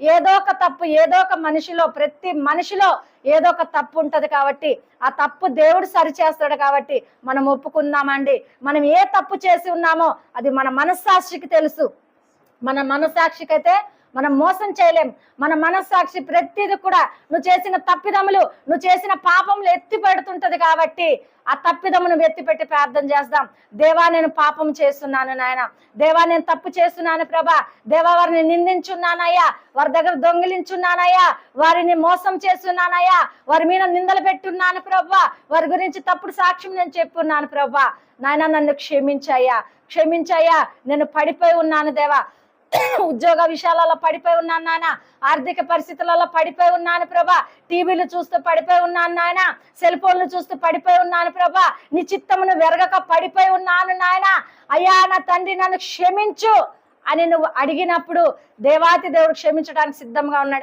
ఏదో ఒక తప్పు ఏదో ఒక మనిషిలో ప్రతి మనిషిలో ఏదో ఒక తప్పు ఉంటుంది కాబట్టి ఆ తప్పు దేవుడు సరిచేస్తాడు కాబట్టి మనం ఒప్పుకుందామండి మనం ఏ తప్పు చేసి ఉన్నామో అది మన మనస్సాక్షికి తెలుసు. మన మనస్సాక్షికి అయితే మనం మోసం చేయలేం. మన మనస్సాక్షి ప్రతిది కూడా నువ్వు చేసిన తప్పిదములు నువ్వు చేసిన పాపములు ఎత్తి పెడుతుంటది కాబట్టి ఆ తప్పిదమును ఎత్తిపెట్టి ప్రార్థన చేద్దాం దేవా నేను పాపం చేస్తున్నాను నాయన. దేవా నేను తప్పు చేస్తున్నాను ప్రభా. దేవా వారిని నిందించున్నానయ్యా. వారి దగ్గర దొంగిలించున్నానయ్యా. వారిని మోసం చేస్తున్నానయ్యా. వారి మీద నిందలు పెట్టున్నాను ప్రభా. వారి గురించి తప్పుడు సాక్ష్యం నేను చెప్పున్నాను ప్రభా. నాయన నన్ను క్షమించాయా క్షమించయ్యా. నేను పడిపోయి ఉన్నాను దేవా. ఉద్యోగ విషయాలలో పడిపోయి ఉన్నాను నాయన. ఆర్థిక పరిస్థితులలో పడిపోయి ఉన్నాను ప్రభా. టీవీలు చూస్తూ పడిపోయి ఉన్నాను నాయన. సెల్ ఫోన్లు చూస్తూ పడిపోయి ఉన్నాను ప్రభా. నీ చిత్తమును వెరగక పడిపోయి ఉన్నాను నాయన. అయ్యా నా తండ్రి నన్ను క్షమించు అని నువ్వు అడిగినప్పుడు దేవాతి దేవుడు క్షమించడానికి సిద్ధంగా ఉన్నాడు.